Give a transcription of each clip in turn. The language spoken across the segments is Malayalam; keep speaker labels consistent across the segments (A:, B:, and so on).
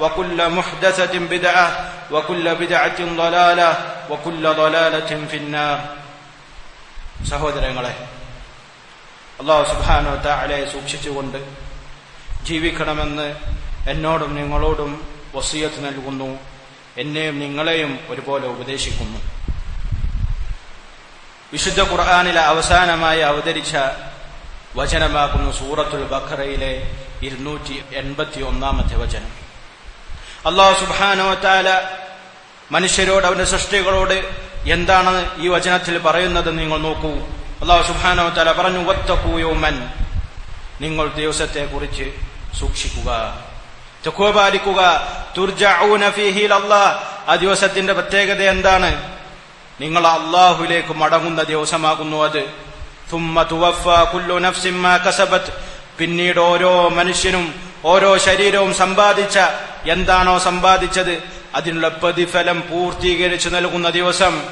A: وكل محدثه بدعه وكل بدعه ضلاله وكل ضلاله في النار സഹോദരങ്ങളെ അള്ളാഹു സുബാനോ താഴെ സൂക്ഷിച്ചുകൊണ്ട് ജീവിക്കണമെന്ന് എന്നോടും നിങ്ങളോടും വസീയത്ത് നൽകുന്നു എന്നെയും നിങ്ങളെയും ഒരുപോലെ ഉപദേശിക്കുന്നു വിശുദ്ധ ഖുർആാനിലെ അവസാനമായി അവതരിച്ച വചനമാകുന്നു സൂറത്തുൽ ബഖറയിലെ ഇരുന്നൂറ്റി എൺപത്തി ഒന്നാമത്തെ വചനം അള്ളാഹു സുബാനോ താല മനുഷ്യരോട് അവന്റെ സൃഷ്ടികളോട് എന്താണ് ഈ വചനത്തിൽ പറയുന്നത് നിങ്ങൾ നോക്കൂ. അള്ളാഹു സുബാനോ താല പറഞ്ഞു ഒത്തക്കൂയോമൻ നിങ്ങൾ ദിവസത്തെ കുറിച്ച് സൂക്ഷിക്കുക തെക്കുവ പാലിക്കുക ആ ദിവസത്തിന്റെ പ്രത്യേകത എന്താണ്? നിങ്ങൾ അള്ളാഹുലേക്ക് മടങ്ങുന്ന ദിവസമാകുന്നു അത്. തുമ്മ തുവഫ കുല്ലു നഫ്സിമ്മ കസബത്ത്. പിന്നീട് ഓരോ മനുഷ്യനും ഓരോ ശരീരവും സമ്പാദിച്ച എന്താണോ സമ്പാദിച്ചത്? അതിനുള്ള പ്രതിഫലം പൂർത്തീകരിച്ചു നൽകുന്ന ദിവസം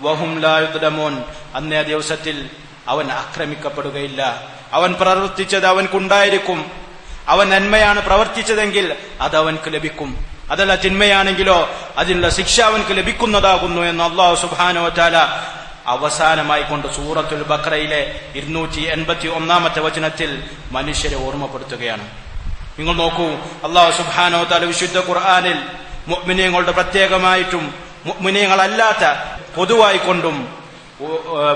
A: വഹും ലായുദ്മോൻ അന്നേ ദിവസത്തിൽ അവൻ ആക്രമിക്കപ്പെടുകയില്ല. അവൻ പ്രവർത്തിച്ചത് അവൻക്കുണ്ടായിരിക്കും. അവൻ നന്മയാണ് പ്രവർത്തിച്ചതെങ്കിൽ അത് അവൻക്ക് ലഭിക്കും. അതല്ല തിന്മയാണെങ്കിലോ അതിനുള്ള ശിക്ഷ അവൻക്ക് ലഭിക്കുന്നതാകുന്നു എന്ന് അള്ളാഹു സുബാനോ ചാല അവസാനമായി കൊണ്ട് സൂറത്തുൽ ബക്രയിലെ ഇരുന്നൂറ്റി എൺപത്തി ഒന്നാമത്തെ വചനത്തിൽ മനുഷ്യരെ ഓർമ്മപ്പെടുത്തുകയാണ്. നിങ്ങൾ നോക്കൂ അള്ളാഹു സുബാനോ താല വിശുദ്ധ ഖുർആാനിൽ മുഅ്മിനീങ്ങളുടെ പ്രത്യേകമായിട്ടും മുഗ്മിനിയങ്ങളല്ലാത്ത പൊതുവായി കൊണ്ടും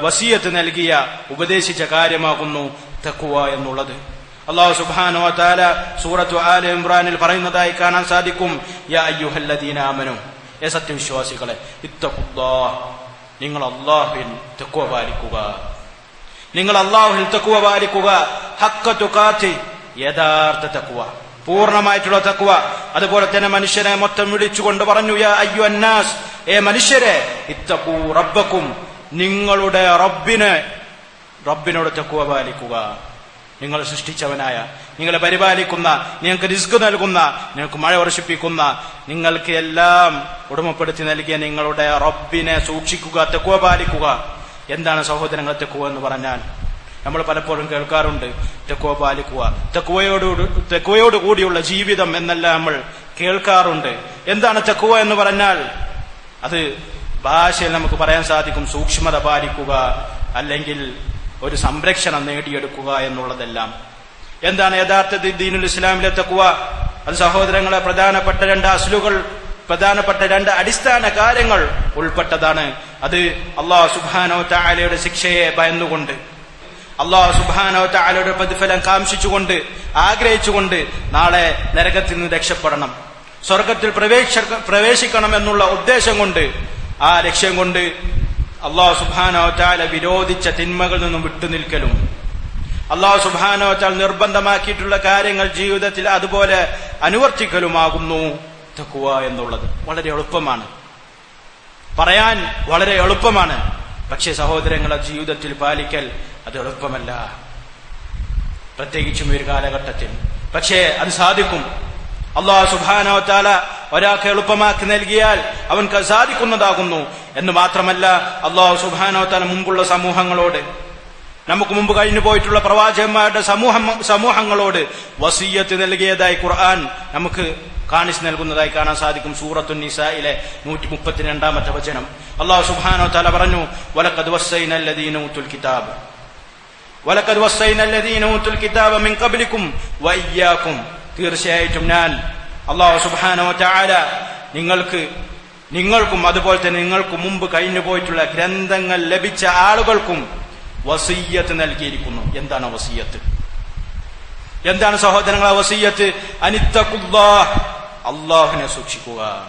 A: വസീയത്ത് നൽകിയ ഉപദേശിച്ച കാര്യമാകുന്നു തക്കുവ എന്നുള്ളത്. അള്ളാഹു സുബാനോ താല സൂറത്ത് ആല ഇമ്രാനിൽ പറയുന്നതായി കാണാൻ സാധിക്കും യാ അയ്യുഹല്ലദീനാമനു ഏ സത്യവിശ്വാസികളെ ഇത്തക്കുല്ലാ നിങ്ങൾ അള്ളാഹുവിൻ തെക്കുവ പാലിക്കുക. നിങ്ങൾ അള്ളാഹുവിൽ തെക്കുവ പാലിക്കുക ഹക്ക തുക്കാത്തി യഥാർത്ഥ തക്കുവ പൂർണമായിട്ടുള്ള തക്കുവ അതുപോലെ തന്നെ മനുഷ്യനെ മൊത്തം വിളിച്ചുകൊണ്ട് പറഞ്ഞു യാ അയ്യു അന്നാസ് ഏ മനുഷ്യരെ ഇത്തക്കൂ റബ്ബക്കും നിങ്ങളുടെ റബ്ബിന് റബ്ബിനോട് തക്കുവ പാലിക്കുക. നിങ്ങൾ സൃഷ്ടിച്ചവനായ നിങ്ങളെ പരിപാലിക്കുന്ന നിങ്ങൾക്ക് റിസ്ക് നൽകുന്ന നിങ്ങൾക്ക് മഴ വർഷിപ്പിക്കുന്ന നിങ്ങൾക്ക് എല്ലാം ഉടമപ്പെടുത്തി നൽകിയ നിങ്ങളുടെ റബ്ബിനെ സൂക്ഷിക്കുക തെക്കുവ പാലിക്കുക. എന്താണ് സഹോദരങ്ങളെ തെക്കുവ എന്ന് പറഞ്ഞാൽ? നമ്മൾ പലപ്പോഴും കേൾക്കാറുണ്ട് തെക്കുവ പാലിക്കുക തെക്കുവയോട് തെക്കുവയോട് കൂടിയുള്ള ജീവിതം എന്നെല്ലാം നമ്മൾ കേൾക്കാറുണ്ട്. എന്താണ് തെക്കുവ എന്ന് പറഞ്ഞാൽ? അത് ഭാഷയിൽ നമുക്ക് പറയാൻ സാധിക്കും സൂക്ഷ്മത പാലിക്കുക അല്ലെങ്കിൽ ഒരു സംരക്ഷണം നേടിയെടുക്കുക എന്നുള്ളതെല്ലാം. എന്താണ് യഥാർത്ഥത്തിൽ ദീനുൽ ഇസ്ലാമിലെ തെക്കുവ? അത് സഹോദരങ്ങളെ പ്രധാനപ്പെട്ട രണ്ട് അസ്ലുകൾ പ്രധാനപ്പെട്ട രണ്ട് അടിസ്ഥാന കാര്യങ്ങൾ ഉൾപ്പെട്ടതാണ്. അത് അള്ളാഹു സുബാനോ ചായയുടെ ശിക്ഷയെ ഭയന്നുകൊണ്ട് അള്ളാഹു സുബാനോ താലയുടെ പ്രതിഫലം കാംക്ഷിച്ചുകൊണ്ട് ആഗ്രഹിച്ചുകൊണ്ട് നാളെ നരകത്തിൽ നിന്ന് രക്ഷപ്പെടണം. സ്വർഗത്തിൽ പ്രവേശ പ്രവേശിക്കണം എന്നുള്ള ഉദ്ദേശം കൊണ്ട് ആ ലക്ഷ്യം കൊണ്ട് അള്ളാഹു സുബാനോ താല വിരോധിച്ച തിന്മകളിൽ നിന്നും വിട്ടുനിൽക്കലും അള്ളാഹു സുബാനോ താൽ നിർബന്ധമാക്കിയിട്ടുള്ള കാര്യങ്ങൾ ജീവിതത്തിൽ അതുപോലെ അനുവർത്തിക്കലുമാകുന്നു. തക്കുവ എന്നുള്ളത് വളരെ എളുപ്പമാണ്. പറയാൻ വളരെ എളുപ്പമാണ്. പക്ഷേ സഹോദരങ്ങളെ ജീവിതത്തിൽ പാലിക്കൽ അത് എളുപ്പമല്ല. പ്രത്യേകിച്ചും ഒരു കാലഘട്ടത്തിൽ. പക്ഷേ അത് സാധിക്കും. അള്ളാഹു സുബാനോ ഒരാൾക്ക് എളുപ്പമാക്കി നൽകിയാൽ അവൻക്ക് സാധിക്കുന്നതാകുന്നു. എന്ന് മാത്രമല്ല അള്ളാഹു സുബാനോ മുമ്പുള്ള സമൂഹങ്ങളോട് നമുക്ക് മുമ്പ് കഴിഞ്ഞു പോയിട്ടുള്ള പ്രവാചകന്മാരുടെ സമൂഹം സമൂഹങ്ങളോട് വസീയത്ത് നൽകിയതായി ഖുർആൻ നമുക്ക് കാണിച്ചു നൽകുന്നതായി കാണാൻ സാധിക്കും. സൂറത്തു നിസായിലെ നൂറ്റി മുപ്പത്തിരണ്ടാമത്തെ വചനം. അള്ളാഹു സുബാനോ തല പറഞ്ഞു വലക്കത് വസ്സൈനല്ലദീനൂത്തുൽ കിതാബ്. വലക്കത് വസ്സൈനല്ലദീനൂത്തുൽ കിതാബ മിൻ ഖബ്ലിക്കും വയ്യാക്കും. തീർച്ചയായിട്ടും ഞാൻ അള്ളാഹു സുബാനോ ചാല നിങ്ങൾക്ക് നിങ്ങൾക്കും അതുപോലെ തന്നെ നിങ്ങൾക്ക് മുമ്പ് കഴിഞ്ഞു പോയിട്ടുള്ള ഗ്രന്ഥങ്ങൾ ലഭിച്ച ആളുകൾക്കും വസീയത്ത് നൽകിയിരിക്കുന്നു. എന്താണ് വസീയത്ത്? എന്താണ് സഹോദരങ്ങളെ വസീയത്ത്? അനിത്തക്കുല്ലാ അള്ളാഹുനെ സൂക്ഷിക്കുക.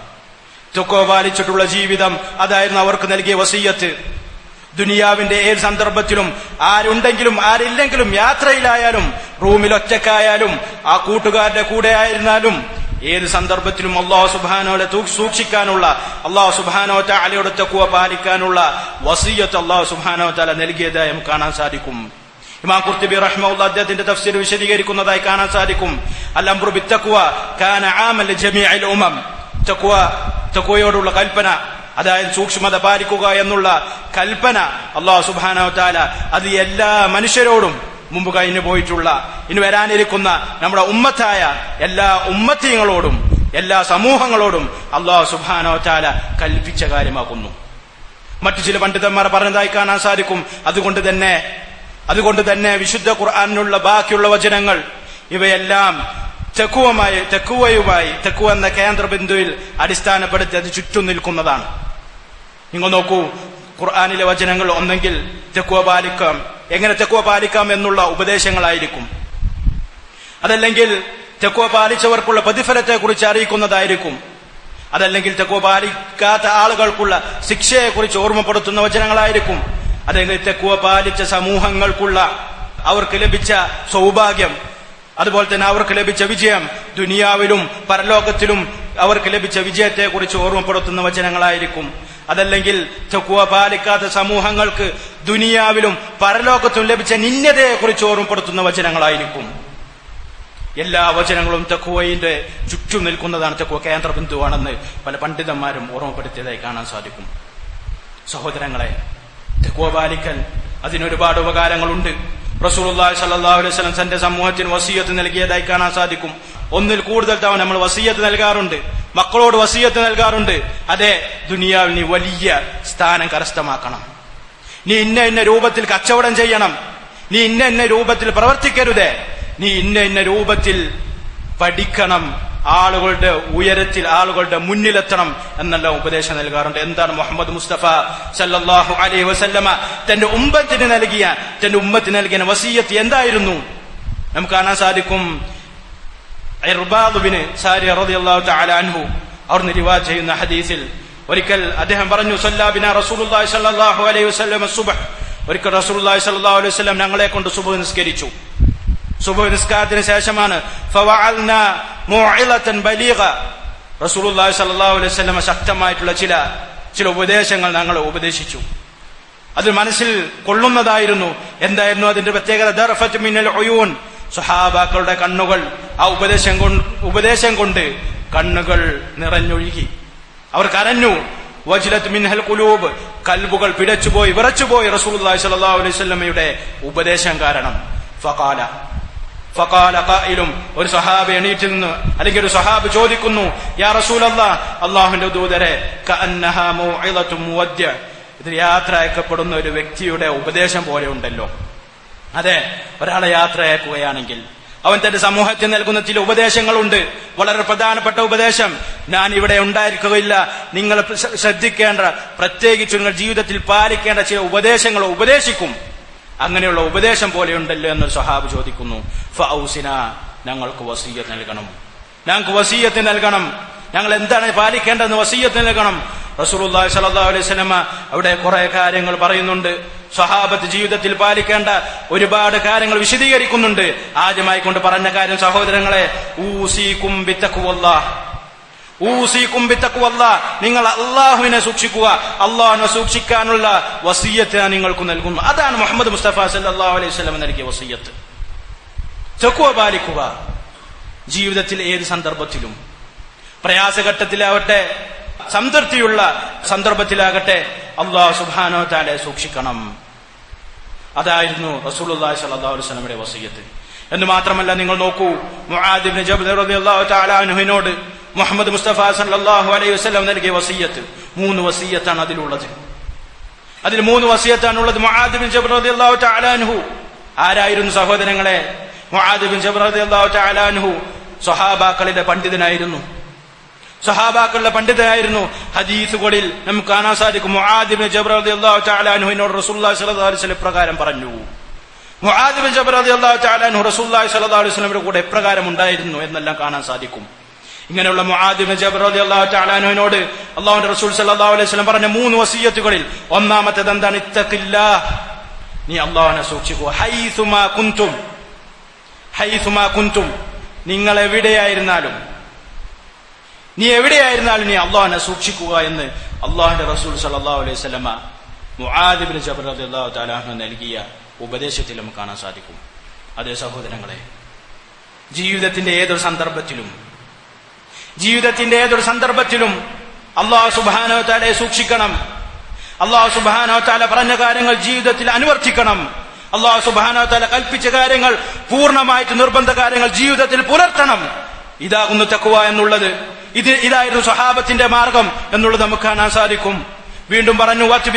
A: തുക്കോ പാലിച്ചിട്ടുള്ള ജീവിതം അതായിരുന്നു അവർക്ക് നൽകിയ വസീയത്ത്. ദുനിയാവിന്റെ ഏത് സന്ദർഭത്തിലും ആരുണ്ടെങ്കിലും ആരില്ലെങ്കിലും യാത്രയിലായാലും റൂമിൽ ഒറ്റക്കായാലും ആ കൂട്ടുകാരുടെ കൂടെ ആയിരുന്നാലും ഏത് സന്ദർഭത്തിലും അള്ളാഹു സുബാനോടെ സൂക്ഷിക്കാനുള്ള അള്ളാഹു സുബാനോ താലയുടെ തക്കുവ പാലിക്കാനുള്ള വസീയത്ത് അള്ളാഹു സുബാനോ താല നൽകിയതായി നമുക്ക് കാണാൻ സാധിക്കും. ഇമാം കുർത്തിബി റഹ്മുള്ള അദ്ദേഹത്തിന്റെ തഫ്സീർ വിശദീകരിക്കുന്നതായി കാണാൻ സാധിക്കും. അല്ലംബ്രു ബിത്തക്കുവ കാന ആമൽ ജമീഅൽ ഉമം. തക്കുവ തക്കുവയോടുള്ള കൽപ്പന അതായത് സൂക്ഷ്മത പാലിക്കുക എന്നുള്ള കൽപ്പന അള്ളാഹു സുബാനോ അത് എല്ലാ മനുഷ്യരോടും മുമ്പ് കഴിഞ്ഞു പോയിട്ടുള്ള ഇനി വരാനിരിക്കുന്ന നമ്മുടെ ഉമ്മത്തായ എല്ലാ ഉമ്മത്തീങ്ങളോടും എല്ലാ സമൂഹങ്ങളോടും അള്ളാഹു സുബാനോ ചാല കൽപ്പിച്ച കാര്യമാക്കുന്നു. മറ്റു ചില പണ്ഡിതന്മാർ പറഞ്ഞതായി കാണാൻ സാധിക്കും. അതുകൊണ്ട് തന്നെ അതുകൊണ്ട് തന്നെ വിശുദ്ധ ഖുർആാനിനുള്ള ബാക്കിയുള്ള വചനങ്ങൾ ഇവയെല്ലാം തെക്കുവമായി തെക്കുവയുമായി തെക്കുവ എന്ന കേന്ദ്ര ബിന്ദുവിൽ അടിസ്ഥാനപ്പെടുത്തി അത് ചുറ്റും നിൽക്കുന്നതാണ്. നിങ്ങൾ നോക്കൂ ഖുർആാനിലെ വചനങ്ങൾ ഒന്നെങ്കിൽ തെക്കുവ പാലിക്കാം. എങ്ങനെ തെക്കുവ പാലിക്കാം എന്നുള്ള ഉപദേശങ്ങളായിരിക്കും. അതല്ലെങ്കിൽ തെക്കുവ പാലിച്ചവർക്കുള്ള പ്രതിഫലത്തെ കുറിച്ച് അറിയിക്കുന്നതായിരിക്കും. അതല്ലെങ്കിൽ തെക്കുവ പാലിക്കാത്ത ആളുകൾക്കുള്ള ശിക്ഷയെക്കുറിച്ച് ഓർമ്മപ്പെടുത്തുന്ന വചനങ്ങളായിരിക്കും. അല്ലെങ്കിൽ തെക്കുവ പാലിച്ച സമൂഹങ്ങൾക്കുള്ള അവർക്ക് ലഭിച്ച സൗഭാഗ്യം അതുപോലെ തന്നെ അവർക്ക് ലഭിച്ച വിജയം ദുനിയാവിലും പരലോകത്തിലും അവർക്ക് ലഭിച്ച വിജയത്തെക്കുറിച്ച് ഓർമ്മപ്പെടുത്തുന്ന വചനങ്ങളായിരിക്കും. അതല്ലെങ്കിൽ തെക്കുവ പാലിക്കാത്ത സമൂഹങ്ങൾക്ക് ദുനിയാവിലും പരലോകത്തും ലഭിച്ച നിന്യതയെക്കുറിച്ച് ഓർമ്മപ്പെടുത്തുന്ന വചനങ്ങളായിരിക്കും. എല്ലാ വചനങ്ങളും തെക്കുവയിന്റെ ചുറ്റും നിൽക്കുന്നതാണ് തെക്കുവ കേന്ദ്ര ബിന്ദുവാണെന്ന് പല പണ്ഡിതന്മാരും ഓർമ്മപ്പെടുത്തിയതായി കാണാൻ സാധിക്കും. സഹോദരങ്ങളെ തെക്കുവ പാലിക്കൽ അതിനൊരുപാട് ഉപകാരങ്ങളുണ്ട്. റസൂലുള്ളാഹി സ്വല്ലല്ലാഹു അലൈഹി വസല്ലം തന്റെ സമൂഹത്തിന് വസീയത്ത് നൽകിയതായി കാണാൻ സാധിക്കും. ഒന്നിൽ കൂടുതൽ തവണ നമ്മൾ വസീയത്ത് നൽകാറുണ്ട്. മക്കളോട് വസീയത്ത് നൽകാറുണ്ട്. അതെ ദുനിയാവിൽ നീ വലിയ സ്ഥാനം കരസ്ഥമാക്കണം. നീ ഇന്ന ഇന്ന രൂപത്തിൽ കച്ചവടം ചെയ്യണം. നീ ഇന്ന ഇന്ന രൂപത്തിൽ പ്രവർത്തിക്കരുതേ. നീ ഇന്ന ഇന്ന രൂപത്തിൽ പഠിക്കണം. ആളുകളുടെ ഉയരത്തിൽ ആളുകളുടെ മുന്നിലെത്തണം എന്നല്ല ഉപദേശം നൽകാറുണ്ട്. എന്താണ് മുഹമ്മദ് മുസ്തഫ സല്ലാഹു അലൈഹി വസല്ലമ? തന്റെ ഉമ്മത്തിന് നൽകിയ തന്റെ ഉമ്മത്തിന് നൽകിയ വസീയത്ത് എന്തായിരുന്നു? നമുക്ക് കാണാൻ സാധിക്കും. ഇർബാദുബിന് സാരി റളിയല്ലാഹു തആല അൻഹു അവർ നിരിവാ ചെയ്യുന്ന ഹദീസിൽ ഒരിക്കൽ അദ്ദേഹം പറഞ്ഞു സല്ലാബിന റസൂലുള്ളാഹി സ്വല്ലല്ലാഹു അലൈഹി വസല്ലം സുബ്ഹ്. ഒരിക്കൽ റസൂലുള്ളാഹി സ്വല്ലല്ലാഹു അലൈഹി വസല്ലം ഞങ്ങളെ കൊണ്ട് സുബ്ഹ് നിസ്കരിച്ചു. സുബ്ഹ് നിസ്കാരത്തിന് ശേഷമാണ്. അലൈഹി വസല്ലം ശക്തമായിട്ടുള്ള ചില ചില ഉപദേശങ്ങൾ ഞങ്ങൾ ഉപദേശിച്ചു. അത് മനസ്സിൽ കൊള്ളുന്നതായിരുന്നു. എന്തായിരുന്നു അതിന്റെ പ്രത്യേകത? സുഹാബാക്കളുടെ കണ്ണുകൾ. ആ ഉപദേശം കൊണ്ട് ഉപദേശം കൊണ്ട് കണ്ണുകൾ നിറഞ്ഞൊഴുകി. അവർ കരഞ്ഞു. വജിലത്ത് മിൻഹൽ കുലൂബ് കൽബുകൾ പിടച്ചുപോയി വിറച്ചുപോയി റസൂൽ അലൈഹി വസല്ലമയുടെ ഉപദേശം കാരണം. ഒരു സഹാബ് എണീറ്റിൽ നിന്ന് അല്ലെങ്കിൽ ഒരു സഹാബ് ചോദിക്കുന്നു യാ റസൂലല്ലാ അള്ളാഹുന്റെ ദൂതരെ ഇതിൽ യാത്ര അയക്കപ്പെടുന്ന ഒരു വ്യക്തിയുടെ ഉപദേശം പോലെ ഉണ്ടല്ലോ. അതെ ഒരാളെ യാത്ര അയക്കുകയാണെങ്കിൽ അവൻ തന്റെ സമൂഹത്തിൽ നൽകുന്ന ചില ഉപദേശങ്ങളുണ്ട്. വളരെ പ്രധാനപ്പെട്ട ഉപദേശം ഞാൻ ഇവിടെ ഉണ്ടായിരിക്കുകയില്ല. നിങ്ങൾ ശ്രദ്ധിക്കേണ്ട പ്രത്യേകിച്ച് നിങ്ങൾ ജീവിതത്തിൽ പാലിക്കേണ്ട ചില ഉപദേശങ്ങൾ ഉപദേശിക്കും. അങ്ങനെയുള്ള ഉപദേശം പോലെയുണ്ടല്ലോ എന്നൊരു സ്വഹാബ് ചോദിക്കുന്നു. ഫൗസിന ഞങ്ങൾക്ക് വസീയത്ത് നൽകണം. ഞങ്ങൾക്ക് വസീയത്ത് നൽകണം. ഞങ്ങൾ എന്താണ് പാലിക്കേണ്ടതെന്ന് വസീയത്ത് നൽകണം. റസൂലുള്ളാഹി സ്വല്ലല്ലാഹു അലൈഹി വസല്ലമ അവിടെ കുറെ കാര്യങ്ങൾ പറയുന്നുണ്ട്. സ്വഹാബത്ത് ജീവിതത്തിൽ പാലിക്കേണ്ട ഒരുപാട് കാര്യങ്ങൾ വിശദീകരിക്കുന്നുണ്ട്. ആദ്യമായി കൊണ്ട് പറഞ്ഞ കാര്യം സഹോദരങ്ങളെ ഊസീകും ബിത്തഖ്വല്ലാഹ് നിങ്ങൾ അള്ളാഹുവിനെ സൂക്ഷിക്കുക. അള്ളാഹുവിനെ സൂക്ഷിക്കാനുള്ള വസീയത്ത് ഞാൻ നിങ്ങൾക്ക് നൽകുന്നു. അതാണ് മുഹമ്മദ് മുസ്തഫ സല്ലല്ലാഹു അലൈഹി വസല്ലം നൽകിയ വസീയത്ത്. തഖ്വ പാലിക്കുക. ജീവിതത്തിൽ ഏത് സന്ദർഭത്തിലും. പ്രയാസഘട്ടത്തിലാവട്ടെ സംതൃപ്തിയുള്ള സന്ദർഭത്തിലാകട്ടെ അള്ളാഹു സുബാനോ താലെ സൂക്ഷിക്കണം. അതായിരുന്നു റസൂലുള്ളാഹി സ്വല്ലല്ലാഹു അലൈഹി വസല്ലമയുടെ വസീയത്ത്. എന്ന് മാത്രമല്ല നിങ്ങൾ നോക്കൂ റളിയല്ലാഹു തആല അൻഹുവിനോട് മുഹമ്മദ് മുസ്തഫ സല്ലല്ലാഹു അലൈഹി വസല്ലം നൽകിയ വസീയത്ത്. മൂന്ന് വസീയത്താണ് അതിലുള്ളത്. അതിൽ മൂന്ന് വസീയത്താണ് ഉള്ളത് തആല അൻഹു. ആരായിരുന്നു സഹോദരങ്ങളെ? തആല അൻഹു സ്വഹാബാക്കളിലെ പണ്ഡിതനായിരുന്നു. സഹാബാക്കളുടെ പണ്ഡിതനായിരുന്നു. ഹദീസുകളിൽ നമുക്ക് കാണാൻ സാധിക്കും. മുഹാദിബിൻ സ്വല്ലല്ലാഹു അലൈഹി വസല്ലം പ്രകാരം പറഞ്ഞു. മുഹാദിബിൻ റസൂലുള്ളാഹി സ്വല്ലല്ലാഹു അലൈഹി വസല്ലമയുടെ കൂടെ എപ്രകാരം ഉണ്ടായിരുന്നു എന്നെല്ലാം കാണാൻ സാധിക്കും. ഇങ്ങനെയുള്ള അൻഹുവിനോട് അല്ലാഹുവിന്റെ റസൂൽ സ്വല്ലല്ലാഹു അലൈഹി വസല്ലം പറഞ്ഞ മൂന്ന് വസീയത്തുകളിൽ ഒന്നാമത്തേത് എന്താണ്? ഇത്തക്കില്ല നീ അള്ളാഹുനെ സൂക്ഷിക്കുക. കുന്തും. കുന്തും. നിങ്ങൾ എവിടെയായിരുന്നാലും. നീ എവിടെയായിരുന്നാലും നീ അള്ളാഹുനെ സൂക്ഷിക്കുക എന്ന് അള്ളാഹുന്റെ റസൂൽ സല്ലാ അലൈഹി സ്വലമ മുആദിബിൻ ജബർ അലി അള്ളാഹു താലാഹു നൽകിയ ഉപദേശത്തിൽ നമുക്ക് കാണാൻ സാധിക്കും. അതേ സഹോദരങ്ങളെ ജീവിതത്തിന്റെ ഏതൊരു സന്ദർഭത്തിലും ജീവിതത്തിന്റെ ഏതൊരു സന്ദർഭത്തിലും അള്ളാഹു സുബാനോ താലെ സൂക്ഷിക്കണം. അള്ളാഹു സുബാനോ താല പറഞ്ഞ കാര്യങ്ങൾ ജീവിതത്തിൽ അനുവർത്തിക്കണം. അള്ളാഹു സുബാനോ താല കൽപ്പിച്ച കാര്യങ്ങൾ പൂർണമായിട്ട് നിർബന്ധ കാര്യങ്ങൾ ജീവിതത്തിൽ പുലർത്തണം. ഇതാകുന്നു തക്കുവ എന്നുള്ളത്. ഇത് ഇതായിരുന്നു സ്വഹാബത്തിന്റെ മാർഗം എന്നുള്ളത് നമുക്ക് കാണാൻ സാധിക്കും. വീണ്ടും പറഞ്ഞു അലൈഹി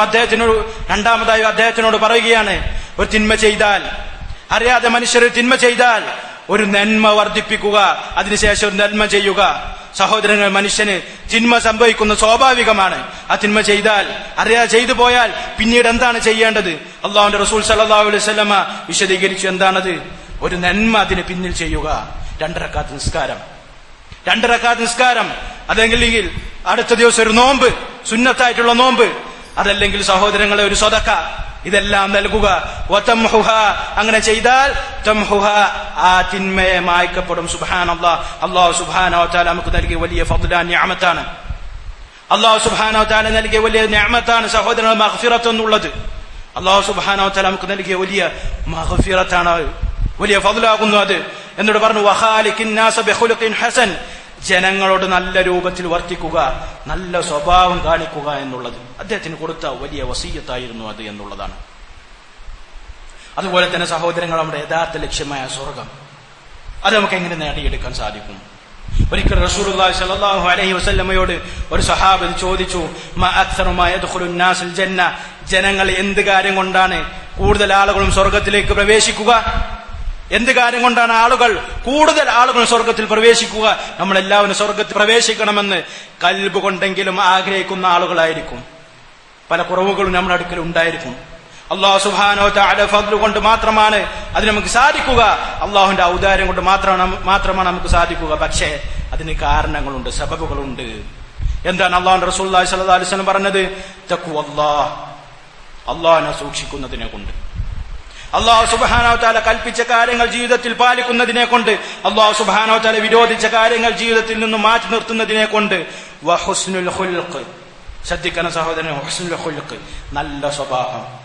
A: അദ്ദേഹത്തിനോട് രണ്ടാമതായി അദ്ദേഹത്തിനോട് പറയുകയാണ് ഒരു തിന്മ ചെയ്താൽ അറിയാതെ മനുഷ്യർ തിന്മ ചെയ്താൽ ഒരു നന്മ വർദ്ധിപ്പിക്കുക. അതിനുശേഷം ഒരു നന്മ ചെയ്യുക. സഹോദരങ്ങൾ മനുഷ്യന് തിന്മ സംഭവിക്കുന്ന സ്വാഭാവികമാണ്. ആ തിന്മ ചെയ്താൽ അറിയാതെ ചെയ്തു പോയാൽ പിന്നീട് എന്താണ് ചെയ്യേണ്ടത്? അള്ളാഹുന്റെ റസൂൽ സല്ലല്ലാഹു അലൈഹി വസല്ലമ വിശദീകരിച്ചു എന്താണത്? ഒരു നന്മ അതിന് പിന്നിൽ ചെയ്യുക. രണ്ടരക്കാത്ത നിസ്കാരം. രണ്ടരക്കാത്ത നിസ്കാരം. അതല്ലെങ്കിൽ അടുത്ത ദിവസം ഒരു നോമ്പ് സുന്നത്തായിട്ടുള്ള നോമ്പ്. അതല്ലെങ്കിൽ സഹോദരങ്ങളെ ഒരു സ്വതക്ക. ഇതെല്ലാം നൽകുക. അങ്ങനെ ചെയ്താൽ ആ തിന്മയെ മായ്ക്കപ്പെടും. സുബ്ഹാൻ അള്ളാഹ് അള്ളാഹു സുബ്ഹാനഹു വതആല നമുക്ക് നൽകിയ വലിയ ഫضല നിഅമത്താണ്. അള്ളാഹു സുബ്ഹാനഹു വതആല നൽകിയ വലിയ ഞാമത്താണ് സഹോദരൻ മഗ്ഫിറത്ത് എന്നുള്ളത്. അള്ളാഹു സുബ്ഹാനഹു വതആല നമുക്ക് നൽകിയ വലിയ മഗ്ഫിറത്താണ്. വലിയ ഫതുലാകുന്നു അത്. എന്നിട്ട് പറഞ്ഞു നാസ ഹസൻ. ജനങ്ങളോട് നല്ല രൂപത്തിൽ വർത്തിക്കുക നല്ല സ്വഭാവം കാണിക്കുക എന്നുള്ളത് അദ്ദേഹത്തിന് കൊടുത്ത വലിയ വസീയത്തായിരുന്നു അത് എന്നുള്ളതാണ്. അതുപോലെ തന്നെ സഹോദരങ്ങൾ നമ്മുടെ യഥാർത്ഥ ലക്ഷ്യമായ സ്വർഗം. അത് നമുക്ക് എങ്ങനെ നേടിയെടുക്കാൻ സാധിക്കും? ഒരിക്കൽ സ്വല്ലല്ലാഹു അലൈഹി വസല്ലമയോട് ഒരു സഹാബി ചോദിച്ചു ജന്ന? ജനങ്ങൾ എന്ത് കാര്യം കൊണ്ടാണ് കൂടുതൽ ആളുകളും സ്വർഗത്തിലേക്ക് പ്രവേശിക്കുക? എന്ത് കാര്യം കൊണ്ടാണ് ആളുകൾ കൂടുതൽ ആളുകൾ സ്വർഗത്തിൽ പ്രവേശിക്കുക? നമ്മൾ എല്ലാവരും സ്വർഗത്തിൽ പ്രവേശിക്കണമെന്ന് കൽബ് കൊണ്ടെങ്കിലും ആഗ്രഹിക്കുന്ന ആളുകളായിരിക്കും. പല കുറവുകളും നമ്മുടെ അടുക്കൽ ഉണ്ടായിരിക്കും. അള്ളാഹു താഴെ ഫضل കൊണ്ട് മാത്രമാണ് അത് നമുക്ക് സാധിക്കുക. അള്ളാഹുന്റെ ഔദാര്യം കൊണ്ട് മാത്രമാണ് മാത്രമാണ് നമുക്ക് സാധിക്കുക. പക്ഷേ അതിന് കാരണങ്ങളുണ്ട് സബബുകളുണ്ട്. എന്താണ് അള്ളാഹു റസൂൽ അലൈഹി വസല്ലം പറഞ്ഞത്? തക്കു അള്ളാഹ് അള്ളാഹിനെ സൂക്ഷിക്കുന്നതിനെ കൊണ്ട്. അള്ളാഹു സുബാനോ താല കൽപ്പിച്ച കാര്യങ്ങൾ ജീവിതത്തിൽ പാലിക്കുന്നതിനെ കൊണ്ട് അള്ളാഹു സുബാനോ താല വിരോധിച്ച കാര്യങ്ങൾ ജീവിതത്തിൽ നിന്ന് മാറ്റി നിർത്തുന്നതിനെ കൊണ്ട് വഹുസ്നുൽ ശ്രദ്ധിക്കണം സഹോദരൻ നല്ല സ്വഭാവം.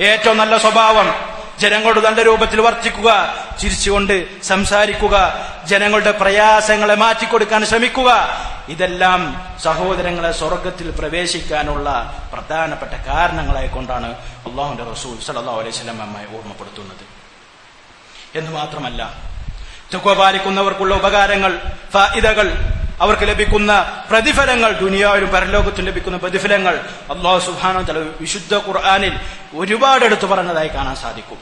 A: ഏറ്റവും നല്ല സ്വഭാവം. ജനങ്ങളോട് നല്ല രൂപത്തിൽ വർത്തിക്കുക ചിരിച്ചുകൊണ്ട് സംസാരിക്കുക ജനങ്ങളുടെ പ്രയാസങ്ങളെ മാറ്റിക്കൊടുക്കാൻ ശ്രമിക്കുക ഇതെല്ലാം സഹോദരങ്ങളെ സ്വർഗത്തിൽ പ്രവേശിക്കാനുള്ള പ്രധാനപ്പെട്ട കാരണങ്ങളായി കൊണ്ടാണ് അള്ളാഹുന്റെ റസൂൽ സല്ലല്ലാഹു അലൈഹി വസല്ലം അമ്മയെ ഓർമ്മപ്പെടുത്തുന്നത്. എന്ന് മാത്രമല്ല തുക പാലിക്കുന്നവർക്കുള്ള ഉപകാരങ്ങൾ ഫായിദകൾ അവർക്ക് ലഭിക്കുന്ന പ്രതിഫലങ്ങൾ ദുനിയാവിലും പരലോകത്തും ലഭിക്കുന്ന പ്രതിഫലങ്ങൾ അള്ളാഹു സുഹാനോ തല വിശുദ്ധ ഖുർആാനിൽ ഒരുപാട് എടുത്തു പറഞ്ഞതായി കാണാൻ സാധിക്കും.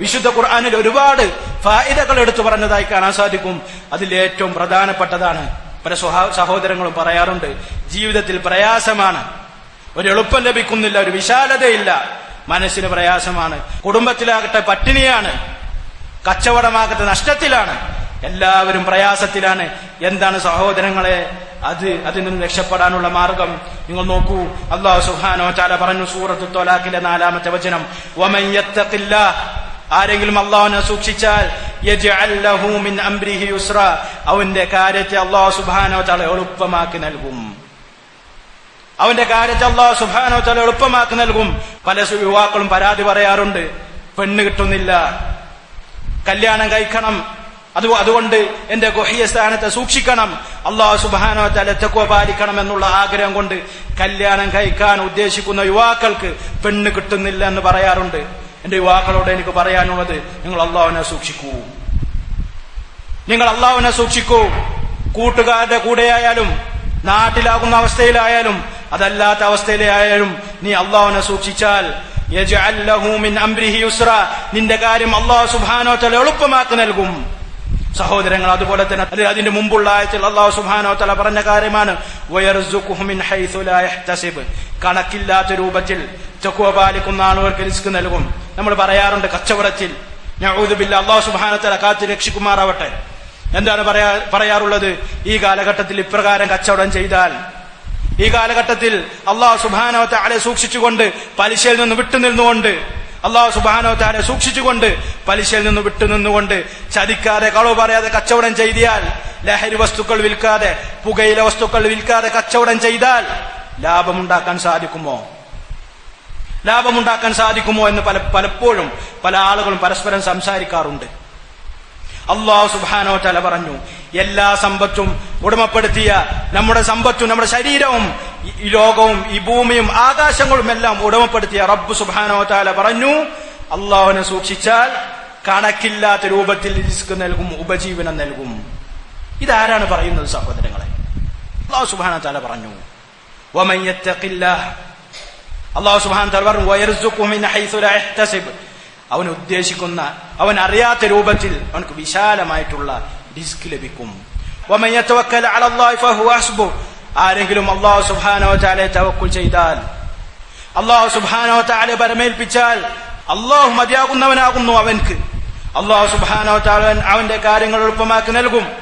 A: വിശുദ്ധ ഖുർആാനിൽ ഒരുപാട് ഫായിദകൾ എടുത്തു പറഞ്ഞതായി കാണാൻ സാധിക്കും. അതിൽ ഏറ്റവും പ്രധാനപ്പെട്ടതാണ് പല സഹോദരങ്ങളും പറയാറുണ്ട് ജീവിതത്തിൽ പ്രയാസമാണ്. ഒരു എളുപ്പം ലഭിക്കുന്നില്ല ഒരു വിശാലതയില്ല. മനസ്സിന് പ്രയാസമാണ്. കുടുംബത്തിലാകട്ടെ പട്ടിണിയാണ്. കച്ചവടമാകട്ടെ നഷ്ടത്തിലാണ്. എല്ലാവരും പ്രയാസത്തിലാണ്. എന്താണ് സഹോദരങ്ങളെ? അത് അതിൽ നിന്ന് രക്ഷപ്പെടാനുള്ള മാർഗം. നിങ്ങൾ നോക്കൂ അള്ളാഹു സുഹാനോ ചാല പറഞ്ഞു സൂറത്ത് തൊലാഖിലെ നാലാമത്തെ വചനം ആരെങ്കിലും അള്ളാഹുനെ സൂക്ഷിച്ചാൽ അവന്റെ കാര്യത്തെ അള്ളാഹു സുബാനോ തല എളുപ്പമാക്കി നൽകും. അവന്റെ കാര്യത്തെ അള്ളാഹു സുബാനോ തല എളുപ്പമാക്കി നൽകും. പല യുവാക്കളും പരാതി പറയാറുണ്ട്. പെണ്ണ് കിട്ടുന്നില്ല. കല്യാണം കഴിക്കണം. അത് അതുകൊണ്ട് എന്റെ ഗുഹ്യ സ്ഥാനത്തെ സൂക്ഷിക്കണം. അള്ളാഹു സുബാനോ തലത്തക്കോ പാലിക്കണം എന്നുള്ള ആഗ്രഹം കൊണ്ട് കല്യാണം കഴിക്കാൻ ഉദ്ദേശിക്കുന്ന യുവാക്കൾക്ക് പെണ്ണ് കിട്ടുന്നില്ല എന്ന് പറയാറുണ്ട്. എന്റെ യുവാക്കളോട് എനിക്ക് പറയാനുള്ളത് നിങ്ങൾ അള്ളാഹുവിനെ സൂക്ഷിക്കൂ. നിങ്ങൾ അള്ളാഹുവിനെ സൂക്ഷിക്കൂ. കൂട്ടുകാരുടെ കൂടെയായാലും നാട്ടിലാകുന്ന അവസ്ഥയിലായാലും അതല്ലാത്ത അവസ്ഥയിലായാലും നീ അള്ളാഹുവിനെ സൂക്ഷിച്ചാൽ നിന്റെ കാര്യം അള്ളാഹു വ തആല എളുപ്പമാക്കി നൽകും. സഹോദരങ്ങൾ അതുപോലെ തന്നെ അല്ലെങ്കിൽ അതിന്റെ മുമ്പുള്ള ആയത്തിൽ അള്ളാഹു സുഹാനോ തല പറഞ്ഞ കാര്യമാണ് കണക്കില്ലാത്ത രൂപത്തിൽ തഖ്വ പാലിക്കുന്ന ആളുകൾക്ക് റിസ്ക് നൽകും. നമ്മൾ പറയാറുണ്ട് കച്ചവടത്തിൽ. നഊദുബില്ല അള്ളാഹു തആല കാത്ത് രക്ഷിക്കുമാറാവട്ടെ. എന്താണ് പറയാ പറയാറുള്ളത്? ഈ കാലഘട്ടത്തിൽ ഇപ്രകാരം കച്ചവടം ചെയ്താൽ. ഈ കാലഘട്ടത്തിൽ അള്ളാഹു സുഹാനോ ആളെ സൂക്ഷിച്ചുകൊണ്ട് പലിശയിൽ നിന്ന് വിട്ടുനിന്നുകൊണ്ട് അള്ളാഹു സുബാനോ താരെ സൂക്ഷിച്ചുകൊണ്ട് പലിശയിൽ നിന്ന് വിട്ടുനിന്നുകൊണ്ട് ചതിക്കാതെ കളവ് പറയാതെ കച്ചവടം ചെയ്താൽ ലഹരി വസ്തുക്കൾ വിൽക്കാതെ പുകയില വസ്തുക്കൾ വിൽക്കാതെ കച്ചവടം ചെയ്താൽ ലാഭമുണ്ടാക്കാൻ സാധിക്കുമോ? ലാഭമുണ്ടാക്കാൻ സാധിക്കുമോ എന്ന് പല പലപ്പോഴും പല ആളുകളും പരസ്പരം സംസാരിക്കാറുണ്ട്. അള്ളാഹു സുബാനോ ചല പറഞ്ഞു എല്ലാ സമ്പത്തും ഉടമപ്പെടുത്തിയ നമ്മുടെ സമ്പത്തും നമ്മുടെ ശരീരവും ഈ ലോകവും ഈ ഭൂമിയും ആകാശങ്ങളും എല്ലാം ഉടമപ്പെടുത്തിയ റബ്ബു സുബാനോ ചാല പറഞ്ഞു അള്ളാഹുവിനെ സൂക്ഷിച്ചാൽ കണക്കില്ലാത്ത രൂപത്തിൽ റിസ്ക് നൽകും ഉപജീവനം നൽകും. ഇതാരാണ് പറയുന്നത് സഹോദരങ്ങളെ? അള്ളാഹു സുബാന താല പറഞ്ഞു അള്ളാഹു സുബാൻ പറഞ്ഞു അവൻ ഉദ്ദേശിക്കുന്ന അവൻ അറിയാത്ത രൂപത്തിൽ അവനക്ക് വിശാലമായിട്ടുള്ള ഡിസ്ക് ലഭിക്കും. ആരെങ്കിലും അള്ളാഹു സുഹാനോ ചാലെ തവക്കു ചെയ്താൽ അള്ളാഹു സുഹാനോ ചാലെ പരമേൽപ്പിച്ചാൽ അള്ളാഹു മതിയാകുന്നവനാകുന്നു അവൻക്ക്. അള്ളാഹു സുഹാനോ ചാലൻ അവന്റെ കാര്യങ്ങൾ എളുപ്പമാക്കി നൽകും.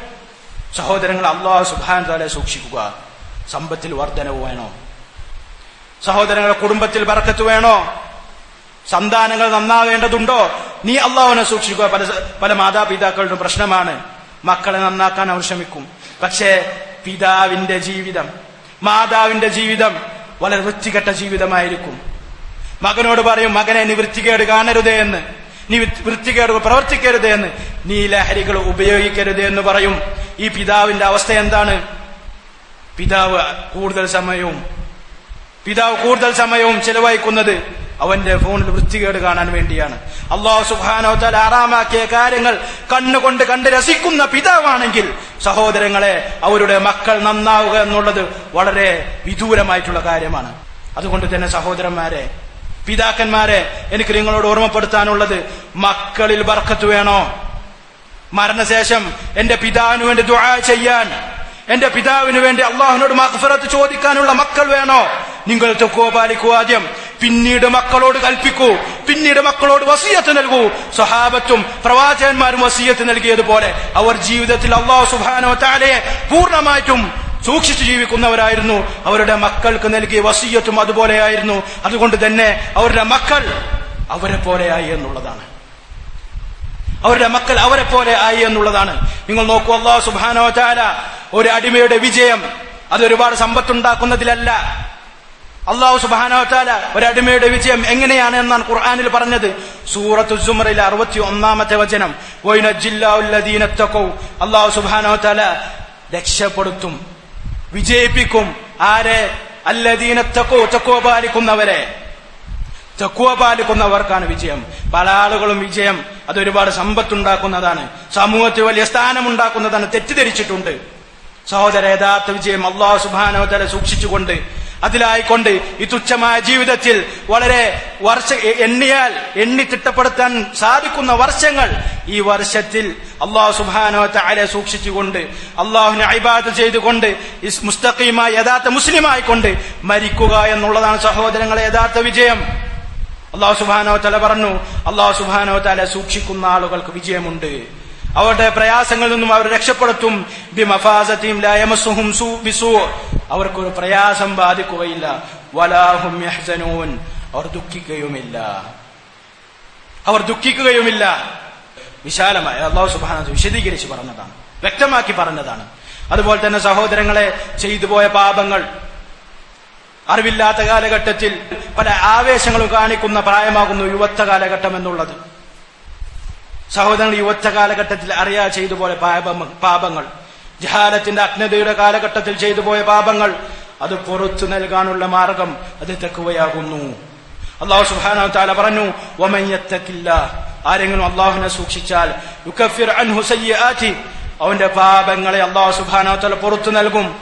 A: സഹോദരങ്ങൾ അള്ളാഹു സുഹാൻ താലെ സൂക്ഷിക്കുക. സമ്പത്തിൽ വർധനവ് വേണോ? സഹോദരങ്ങളുടെ കുടുംബത്തിൽ ബർക്കത്ത് വേണോ? സന്താനങ്ങൾ നന്നാവേണ്ടതുണ്ടോ? നീ അള്ളാഹുവിനെ സൂക്ഷിക്കുക. പല പല മാതാപിതാക്കളുടെ പ്രശ്നമാണ്. മക്കളെ നന്നാക്കാൻ അവർ ശ്രമിക്കും. പക്ഷേ പിതാവിന്റെ ജീവിതം മാതാവിന്റെ ജീവിതം വളരെ വൃത്തികെട്ട ജീവിതമായിരിക്കും. മകനോട് പറയും മകനെ നീ വൃത്തികേട് കാണരുതേ എന്ന്. നീ വൃത്തികേട് പ്രവർത്തിക്കരുതേ എന്ന്. നീ ലഹരികൾ ഉപയോഗിക്കരുതേ എന്ന് പറയും. ഈ പിതാവിന്റെ അവസ്ഥ എന്താണ്? പിതാവ് കൂടുതൽ സമയവും പിതാവ് കൂടുതൽ സമയവും ചെലവഴിക്കുന്നത് അവന്റെ ഫോണിൽ വൃത്തികേട് കാണാൻ വേണ്ടിയാണ്. അള്ളാഹു സുഹാനോ സുബാനോത്താൽ ആറാമാക്കിയ കാര്യങ്ങൾ കണ്ണുകൊണ്ട് കണ്ട് രസിക്കുന്ന പിതാവാണെങ്കിൽ സഹോദരങ്ങളെ അവരുടെ മക്കൾ നന്നാവുക എന്നുള്ളത് വളരെ വിദൂരമായിട്ടുള്ള കാര്യമാണ്. അതുകൊണ്ട് തന്നെ സഹോദരന്മാരെ പിതാക്കന്മാരെ എനിക്ക് നിങ്ങളോട് ഓർമ്മപ്പെടുത്താനുള്ളത് മക്കളിൽ ബർക്കത്ത് വേണോ? മരണശേഷം എന്റെ പിതാവിന് വേണ്ടി ദുആ ചെയ്യാൻ എന്റെ പിതാവിന് വേണ്ടി അള്ളാഹുനോട് മഹഫറത്ത് ചോദിക്കാനുള്ള മക്കൾ വേണോ? നിങ്ങൾ തെക്കോ ആദ്യം. പിന്നീട് മക്കളോട് കൽപ്പിക്കൂ. പിന്നീട് മക്കളോട് വസീയത്ത് നൽകൂ. സ്വഹാബത്തും പ്രവാചകന്മാരും വസീയത്ത് നൽകിയതുപോലെ അവർ ജീവിതത്തിൽ അള്ളാഹു സുബാനോ പൂർണമായിട്ടും സൂക്ഷിച്ചു ജീവിക്കുന്നവരായിരുന്നു. അവരുടെ മക്കൾക്ക് നൽകിയ വസീയത്തും അതുപോലെയായിരുന്നു. അതുകൊണ്ട് തന്നെ അവരുടെ മക്കൾ അവരെ പോലെയായി എന്നുള്ളതാണ്. അവരുടെ മക്കൾ അവരെ പോലെ ആയി എന്നുള്ളതാണ്. നിങ്ങൾ നോക്കൂ അള്ളാഹു സുബാനോ ഒരു അടിമയുടെ വിജയം അതൊരുപാട് സമ്പത്തുണ്ടാക്കുന്നതിലല്ല. അള്ളാഹു സുബാനോത്താല ഒരടിമയുടെ വിജയം എങ്ങനെയാണ് എന്നാണ് ഖുർആാനിൽ പറഞ്ഞത്. സൂറത്തു സുമറിലെ അറുപത്തി ഒന്നാമത്തെ വചനം അള്ളാഹു സുബാനോത്താല രക്ഷപ്പെടുത്തും വിജയിപ്പിക്കും. ആരെ? അല്ലദീന തക്കോ പാലിക്കുന്നവരെ. തക്കുവ പാലിക്കുന്നവർക്കാണ് വിജയം. പല ആളുകളും വിജയം അത് ഒരുപാട് സമ്പത്തുണ്ടാക്കുന്നതാണ്. സമൂഹത്തിൽ വലിയ സ്ഥാനമുണ്ടാക്കുന്നതാണ് തെറ്റിദ്ധരിച്ചിട്ടുണ്ട്. സഹോദര യഥാർത്ഥ വിജയം അള്ളാഹു സുബാനോതല സൂക്ഷിച്ചുകൊണ്ട് അതിലായിക്കൊണ്ട് ഈ തുച്ഛമായ ജീവിതത്തിൽ വളരെ വർഷ എണ്ണിയാൽ എണ്ണി തിട്ടപ്പെടുത്താൻ സാധിക്കുന്ന വർഷങ്ങൾ ഈ വർഷത്തിൽ അള്ളാഹു സുബാനോ താലെ സൂക്ഷിച്ചുകൊണ്ട് അള്ളാഹുവിനെ അഭിബാധ ചെയ്തുകൊണ്ട് മുസ്തഖീമായ യഥാർത്ഥ മുസ്ലിമായിക്കൊണ്ട് മരിക്കുക എന്നുള്ളതാണ് സഹോദരങ്ങളെ യഥാർത്ഥ വിജയം. അള്ളാഹു സുബാനോ തല പറഞ്ഞു അള്ളാഹു സുബാനോ തല സൂക്ഷിക്കുന്ന ആളുകൾക്ക് വിജയമുണ്ട്. അവരുടെ പ്രയാസങ്ങളിൽ നിന്നും അവർ രക്ഷപ്പെടുത്തും. ലയമസുഹും ബിസു. അവർക്കൊരു പ്രയാസം ബാധിക്കുകയില്ല. വലാഹും യഹ്സനൂൻ. അവർ ദുഃഖിക്കുകയുമില്ല. അവർ ദുഃഖിക്കുകയുമില്ല. വിശാലമായ അള്ളാഹു സുബാന വിശദീകരിച്ച് പറഞ്ഞതാണ്. വ്യക്തമാക്കി പറഞ്ഞതാണ്. അതുപോലെ തന്നെ സഹോദരങ്ങളെ ചെയ്തു പോയ പാപങ്ങൾ അറിവില്ലാത്ത കാലഘട്ടത്തിൽ പല ആവേശങ്ങളും കാണിക്കുന്ന പ്രായമാകുന്നു യുവത്വ കാലഘട്ടം എന്നുള്ളത്. സഹോദരങ്ങൾ ഒറ്റ കാലഘട്ടത്തിൽ അറിയാ ചെയ്തു പോലെ പാപങ്ങൾ. ജഹാലത്തിന്റെ അജ്ഞതയുടെ കാലഘട്ടത്തിൽ ചെയ്തു പോയ പാപങ്ങൾ. അത് പുറത്തു നൽകാനുള്ള മാർഗം അത് തെക്കുവയാകുന്നു. അള്ളാഹു സുഹാന പറഞ്ഞു ഒമയ്യത്തക്കില്ല ആരെങ്കിലും അള്ളാഹുവിനെ സൂക്ഷിച്ചാൽ യുകഫിർ അൻഹു സയ്യിആതി. അവന്റെ പാപങ്ങളെ അള്ളാഹു താല പുറത്തു നൽകും.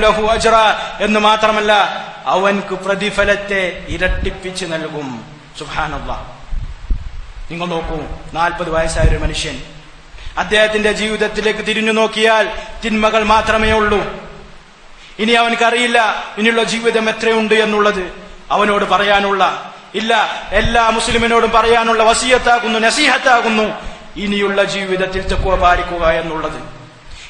A: ലഹു അജ്റ. എന്ന് മാത്രമല്ല അവൻക്ക് പ്രതിഫലത്തെ ഇരട്ടിപ്പിച്ച് നൽകും. സുബ്ഹാനല്ലാഹ് നിങ്ങൾ നോക്കൂ നാൽപ്പത് വയസ്സായ ഒരു മനുഷ്യൻ അദ്ദേഹത്തിന്റെ ജീവിതത്തിലേക്ക് തിരിഞ്ഞു നോക്കിയാൽ തിന്മകൾ മാത്രമേ ഉള്ളൂ. ഇനി അവനക്കറിയില്ല ഇനിയുള്ള ജീവിതം എത്രയുണ്ട് എന്നുള്ളത് അവനോട് പറയാനുള്ള ഇല്ല എല്ലാ മുസ്ലിമിനോടും പറയാനുള്ള വസീയത്താകുന്നു നസീഹത്താകുന്നു ഇനിയുള്ള ജീവിതത്തിൽ തെക്കുവ പാലിക്കുക എന്നുള്ളത്.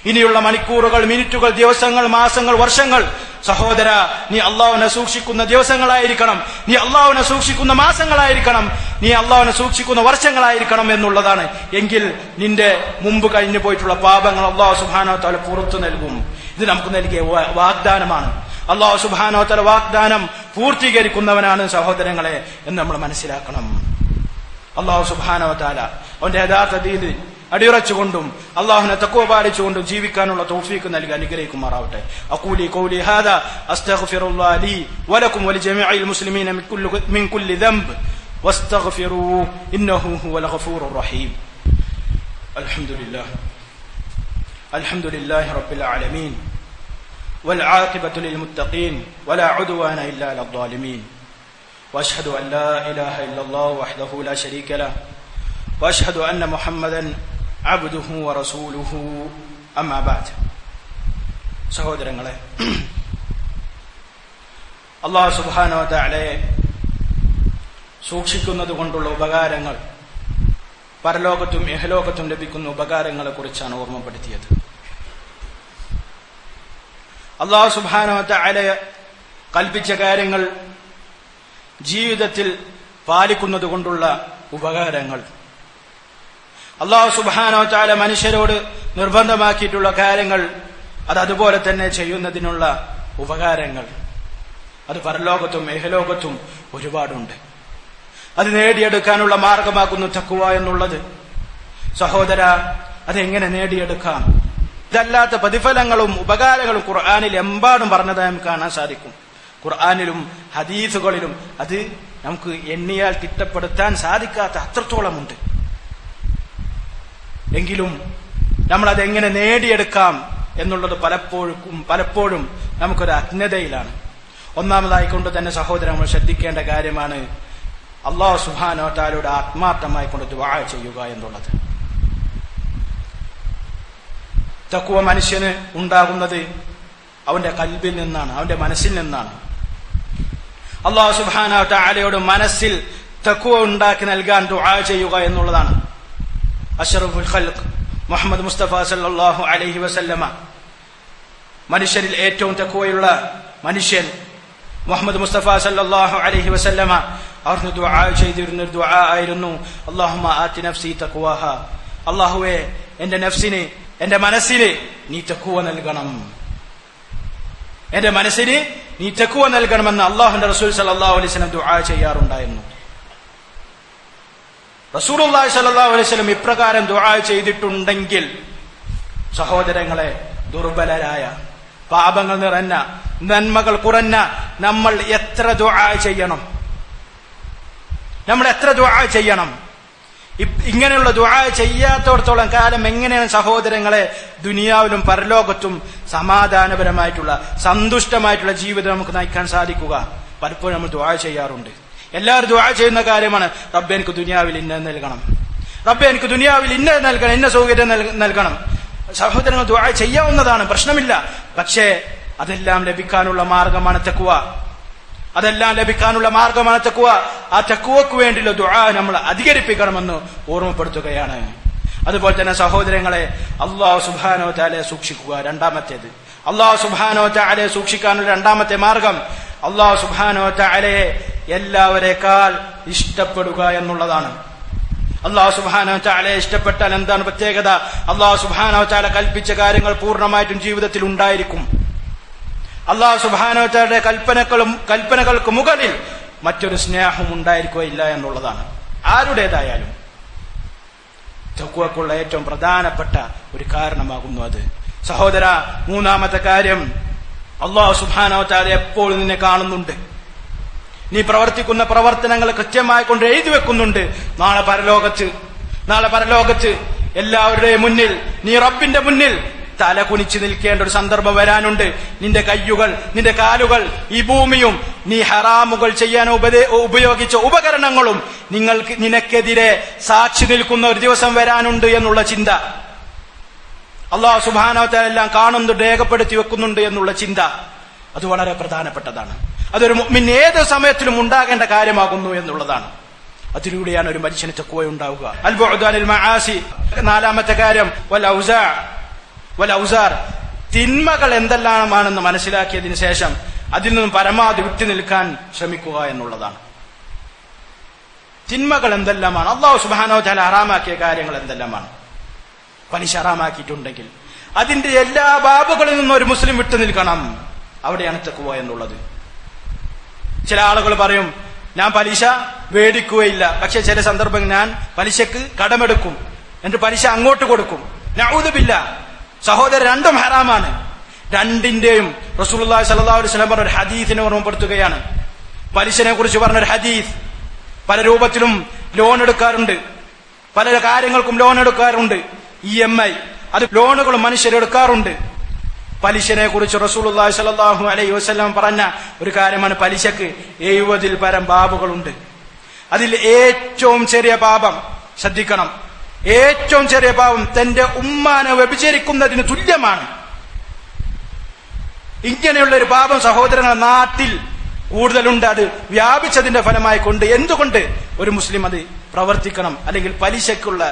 A: ഇനിയുള്ള മണിക്കൂറുകൾ മിനിറ്റുകൾ ദിവസങ്ങൾ മാസങ്ങൾ വർഷങ്ങൾ. സഹോദര നീ അള്ളാഹുവിനെ സൂക്ഷിക്കുന്ന ദിവസങ്ങളായിരിക്കണം. നീ അള്ളാഹുവിനെ സൂക്ഷിക്കുന്ന മാസങ്ങളായിരിക്കണം. നീ അള്ളാഹുവിനെ സൂക്ഷിക്കുന്ന വർഷങ്ങളായിരിക്കണം എന്നുള്ളതാണ്. എങ്കിൽ നിന്റെ മുമ്പ് കഴിഞ്ഞു പോയിട്ടുള്ള പാപങ്ങൾ അള്ളാഹു സുബാനോ തല പുറത്തു നൽകും. ഇത് നമുക്ക് നൽകിയ വാഗ്ദാനമാണ്. അള്ളാഹു സുബാനോ തല വാഗ്ദാനം പൂർത്തീകരിക്കുന്നവനാണ് സഹോദരങ്ങളെ എന്ന് നമ്മൾ മനസ്സിലാക്കണം. അള്ളാഹു സുബാനോ താല അവന്റെ യഥാർത്ഥ ദീന് അടിയുറച്ചുകൊണ്ടും അള്ളാഹുനെ തക്കുവ പാലിച്ചുകൊണ്ടും ജീവിക്കാനുള്ള തൗഫീക്ക് നൽകി അനുഗ്രഹിക്കുമാറാവട്ടെ അക്കൂലി കൗലി ഹാദ അസ്തഗ്ഫിറുല്ലാ ലി വലക്കും വലിജമീഇൽ മുസ്ലിമീന മിൻ കുല്ലി മിൻ കുല്ലി ദംബ് واستغفروه انه هو الغفور الرحيم الحمد لله الحمد لله رب العالمين والعاقبة للمتقين ولا عدوان إلا على الظالمين واشهد ان لا اله الا الله وحده لا شريك له واشهد ان محمدا അബ്ദുഹു റസൂലുഹു. അമ്മാബാദ് സഹോദരങ്ങളെ അള്ളാഹു സുബാനോ താലെ സൂക്ഷിക്കുന്നത് കൊണ്ടുള്ള ഉപകാരങ്ങൾ പരലോകത്തും ഇഹലോകത്തും ലഭിക്കുന്ന ഉപകാരങ്ങളെ കുറിച്ചാണ് ഓർമ്മപ്പെടുത്തിയത്. അള്ളാഹു സുബാനോ കൽപ്പിച്ച കാര്യങ്ങൾ ജീവിതത്തിൽ പാലിക്കുന്നത് കൊണ്ടുള്ള ഉപകാരങ്ങൾ. അള്ളാഹു സുബാനോ താല മനുഷ്യരോട് നിർബന്ധമാക്കിയിട്ടുള്ള കാര്യങ്ങൾ അത് അതുപോലെ തന്നെ ചെയ്യുന്നതിനുള്ള ഉപകാരങ്ങൾ. അത് പരലോകത്തും ഏഹലോകത്തും ഒരുപാടുണ്ട്. അത് നേടിയെടുക്കാനുള്ള മാർഗമാക്കുന്നു തക്കുവ എന്നുള്ളത്. സഹോദര അതെങ്ങനെ നേടിയെടുക്കാം? ഇതല്ലാത്ത പ്രതിഫലങ്ങളും ഉപകാരങ്ങളും ഖുർആാനിൽ എമ്പാടും പറഞ്ഞതായി നമുക്ക് കാണാൻ സാധിക്കും. ഖുർആാനിലും ഹദീസുകളിലും അത് നമുക്ക് എണ്ണിയാൽ തിട്ടപ്പെടുത്താൻ സാധിക്കാത്ത അത്രത്തോളമുണ്ട്. എങ്കിലും നമ്മൾ അതെങ്ങനെ നേടിയെടുക്കാം എന്നുള്ളത് പലപ്പോഴും പലപ്പോഴും നമുക്കൊരു അജ്ഞതയിലാണ്. ഒന്നാമതായിക്കൊണ്ട് തന്നെ സഹോദരൻ നമ്മൾ ശ്രദ്ധിക്കേണ്ട കാര്യമാണ് അള്ളാഹു സുഹാനോ താലയുടെ ആത്മാർത്ഥമായി കൊണ്ട് ദുആ ചെയ്യുക എന്നുള്ളത്. തക്കുവ മനുഷ്യന് ഉണ്ടാകുന്നത് അവന്റെ കൽബിൽ നിന്നാണ് അവന്റെ മനസ്സിൽ നിന്നാണ്. അള്ളാഹു സുബാന താലയോട് മനസ്സിൽ തക്കുവ ഉണ്ടാക്കി നൽകാൻ ദുആ ചെയ്യുക എന്നുള്ളതാണ്. അഷറഫുൽ ഖൽഖ് മുഹമ്മദ് മുസ്തഫ സല്ലല്ലാഹു അലൈഹി വസല്ലമ. മനുഷ്യരിൽ ഏറ്റവും തക്കുവയുള്ള മനുഷ്യൻ മുഹമ്മദ് മുസ്തഫ സല്ലല്ലാഹു അലൈഹി വസല്ലമ. അവിടുന്ന് ദുആ ചെയ്തിരുന്ന ഒരു ദുആ ആയിരുന്നു അല്ലാഹുമ്മ ആതി നഫ്സി തഖ്വാഹ. അല്ലാഹുവേ എന്റെ നഫ്സിന് എന്റെ മനസ്സിന് നീ തക്കുവ നൽകണം. എന്റെ മനസ്സിന് നീ തക്കുവ നൽകണമെന്ന് അള്ളാഹുന്റെ റസൂൽ സല്ലല്ലാഹു അലൈഹി വസല്ലം ദുആ ചെയ്യാറുണ്ടായിരുന്നു. റസൂലുള്ളാഹി സ്വല്ലല്ലാഹു അലൈഹി വസല്ലം ഇപ്രകാരം ദുആ ചെയ്തിട്ടുണ്ടെങ്കിൽ സഹോദരങ്ങളെ ദുർബലരായ പാപങ്ങൾ നിറഞ്ഞ നന്മകൾ കുറഞ്ഞ നമ്മൾ എത്ര ദുആ ചെയ്യണം? നമ്മൾ എത്ര ദുആ ചെയ്യണം? ഇങ്ങനെയുള്ള ദുആ ചെയ്യാത്തോടത്തോളം കാലം എങ്ങനെയാണ് സഹോദരങ്ങളെ ദുനിയാവിലും പരലോകത്തും സമാധാനപരമായിട്ടുള്ള സന്തുഷ്ടമായിട്ടുള്ള ജീവിതം നമുക്ക് നയിക്കാൻ സാധിക്കുക? പലപ്പോഴും നമ്മൾ ദുആ ചെയ്യാറുണ്ട്. എല്ലാവരും ദുആ ചെയ്യുന്ന കാര്യമാണ്. റബ്ബെ എനിക്ക് ദുനിയാവിൽ ഇന്ന നൽകണം. റബ്ബെ എനിക്ക് ദുനിയാവിൽ ഇന്ന നൽകണം ഇന്ന സൗകര്യം നൽകണം. സഹോദരങ്ങൾ ദുആ ചെയ്യാവുന്നതാണ് പ്രശ്നമില്ല. പക്ഷേ അതെല്ലാം ലഭിക്കാനുള്ള മാർഗമാണ് തെക്കുവ അതെല്ലാം ലഭിക്കാനുള്ള മാർഗമാണ് തെക്കുവ ആ തെക്കുവക്ക് വേണ്ടിയുള്ള ദുആ നമ്മൾ അധികരിപ്പിക്കണമെന്ന് ഓർമ്മപ്പെടുത്തുകയാണ്. അതുപോലെ തന്നെ സഹോദരങ്ങളെ അള്ളാഹു സുബാനോ താലെ സൂക്ഷിക്കുക രണ്ടാമത്തേത്. അള്ളാഹു സുബാനോ താലെ സൂക്ഷിക്കാനുള്ള രണ്ടാമത്തെ മാർഗം അള്ളാഹു സുബാനോ താലെ എല്ലാവരെക്കാൾ ഇഷ്ടപ്പെടുക എന്നുള്ളതാണ്. അള്ളാഹു സുബാനോ ചാലെ ഇഷ്ടപ്പെട്ടാൽ എന്താണ് പ്രത്യേകത? അള്ളാഹു സുബാനോ ചാല കൽപ്പിച്ച കാര്യങ്ങൾ പൂർണമായിട്ടും ജീവിതത്തിൽ ഉണ്ടായിരിക്കും. അള്ളാഹു സുബാനോ ചാലയുടെ കൽപ്പനകളും കൽപ്പനകൾക്ക് മുകളിൽ മറ്റൊരു സ്നേഹം ഉണ്ടായിരിക്കുകയില്ല എന്നുള്ളതാണ്. ആരുടേതായാലും തക്കുവക്കുള്ള ഏറ്റവും പ്രധാനപ്പെട്ട ഒരു കാരണമാകുന്നു അത്. സഹോദര മൂന്നാമത്തെ കാര്യം അള്ളാഹു സുബാനോത്താതെ എപ്പോഴും നിന്നെ കാണുന്നുണ്ട്. നീ പ്രവർത്തിക്കുന്ന പ്രവർത്തനങ്ങൾ കൃത്യമായി കൊണ്ട് എഴുതി വെക്കുന്നുണ്ട്. നാളെ പരലോകത്ത് നാളെ പരലോകത്ത് എല്ലാവരുടെയും മുന്നിൽ നീ റബ്ബിന്റെ മുന്നിൽ തല കുനിച്ചു നിൽക്കേണ്ട ഒരു സന്ദർഭം വരാനുണ്ട്. നിന്റെ കയ്യുകൾ നിന്റെ കാലുകൾ ഈ ഭൂമിയും നീ ഹറാമുകൾ ചെയ്യാൻ ഉപദേ- ഉപയോഗിച്ച ഉപകരണങ്ങളും നിങ്ങൾക്ക് നിനക്കെതിരെ സാക്ഷി നിൽക്കുന്ന ഒരു ദിവസം വരാനുണ്ട് എന്നുള്ള ചിന്ത. അള്ളാഹു സുബാനവത്തെല്ലാം കാണുന്നു രേഖപ്പെടുത്തി വെക്കുന്നുണ്ട് എന്നുള്ള ചിന്ത അത് വളരെ പ്രധാനപ്പെട്ടതാണ്. അതൊരു മുഅ്മിൻ ഏത് സമയത്തിലും ഉണ്ടാകേണ്ട കാര്യമാകുന്നു എന്നുള്ളതാണ്. അതിലൂടെയാണ് ഒരു മനുഷ്യന് തെക്കുവ ഉണ്ടാവുക. അൽബുദാനിൽ മഹാസി നാലാമത്തെ കാര്യം വൽ ഔസാ വൽ ഔസാർ തിന്മകൾ എന്തെല്ലാമാണെന്ന് മനസ്സിലാക്കിയതിന് ശേഷം അതിൽ നിന്നും പരമാവധി വിട്ടു നിൽക്കാൻ ശ്രമിക്കുക എന്നുള്ളതാണ്. തിന്മകൾ എന്തെല്ലാമാണ്? അള്ളാഹു സുബാനോ ചാല ഹറാമാക്കിയ കാര്യങ്ങൾ എന്തെല്ലാമാണ്? പലിശ ഹറാമാക്കിയിട്ടുണ്ടെങ്കിൽ. അതിന്റെ എല്ലാ ബാബുകളിൽ നിന്നും ഒരു മുസ്ലിം വിട്ടു നിൽക്കണം. അവിടെയാണ് തെക്കുവ എന്നുള്ളത്. ചില ആളുകൾ പറയും ഞാൻ പലിശ വേടിക്കുകയില്ല. പക്ഷെ ചില സന്ദർഭങ്ങളിൽ ഞാൻ പലിശക്ക് കടമെടുക്കും. എന്നിട്ട് പലിശ അങ്ങോട്ട് കൊടുക്കും. നഊദുബില്ല സഹോദരൻ രണ്ടും ഹറാമാണ്. രണ്ടിന്റെയും റസൂലുള്ളാഹി സ്വല്ലല്ലാഹു അലൈഹി വസല്ലം പറഞ്ഞ ഒരു ഹദീസിനെ ഓർമ്മപ്പെടുത്തുകയാണ്. പലിശനെ കുറിച്ച് പറഞ്ഞൊരു ഹദീസ്. പല രൂപത്തിലും ലോൺ എടുക്കാറുണ്ട്. പല കാര്യങ്ങൾക്കും ലോൺ എടുക്കാറുണ്ട്. E M I. അത് ലോണുകൾ മനുഷ്യരെടുക്കാറുണ്ട് പലിശനെ കുറിച്ച് റസൂലുള്ളാഹി സ്വല്ലല്ലാഹു അലൈഹി വസല്ലം പറഞ്ഞ ഒരു കാര്യമാണ് പലിശക്ക് എഴുപതിൽ പരം ബാബുകളുണ്ട്. അതിൽ ഏറ്റവും ചെറിയ പാപം ശ്രദ്ധിക്കണം. ഏറ്റവും ചെറിയ പാപം തന്റെ ഉമ്മാനെ വ്യഭിചരിക്കുന്നതിന് തുല്യമാണ്. ഇങ്ങനെയുള്ള ഒരു പാപം സഹോദരങ്ങളുടെ നാട്ടിൽ കൂടുതലുണ്ട്. അത് വ്യാപിച്ചതിന്റെ ഫലമായി കൊണ്ട് എന്തുകൊണ്ട് ഒരു മുസ്ലിം അത് പ്രവർത്തിക്കണം? അല്ലെങ്കിൽ പലിശക്കുള്ള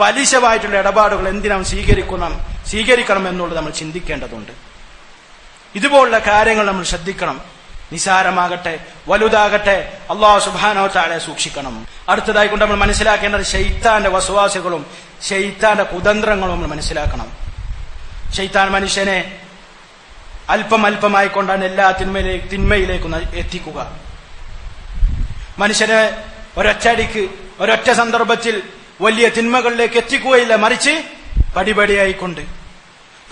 A: പലിശമായിട്ടുള്ള ഇടപാടുകൾ എന്തിനാണ് സ്വീകരിക്കണം സ്വീകരിക്കണം എന്നുള്ളത് നമ്മൾ ചിന്തിക്കേണ്ടതുണ്ട്. ഇതുപോലുള്ള കാര്യങ്ങൾ നമ്മൾ ശ്രദ്ധിക്കണം. നിസാരമാകട്ടെ വലുതാകട്ടെ അള്ളാഹു സുബാനോ താഴെ സൂക്ഷിക്കണം. അടുത്തതായി കൊണ്ട് നമ്മൾ മനസ്സിലാക്കേണ്ടത് ഷെയ്ത്താന്റെ വസുവാസികളും ഷെയ്ത്താന്റെ കുതന്ത്രങ്ങളും നമ്മൾ മനസ്സിലാക്കണം. ഷെയ്ത്താൻ മനുഷ്യനെ അല്പം അല്പമായി കൊണ്ടാണ് എല്ലാ തിന്മയിലേക്ക് തിന്മയിലേക്ക് എത്തിക്കുക. മനുഷ്യനെ ഒരൊറ്റടിക്ക് ഒരൊറ്റ സന്ദർഭത്തിൽ വലിയ തിന്മകളിലേക്ക് എത്തിക്കുകയില്ല. മറിച്ച് പടിപടിയായിക്കൊണ്ട്.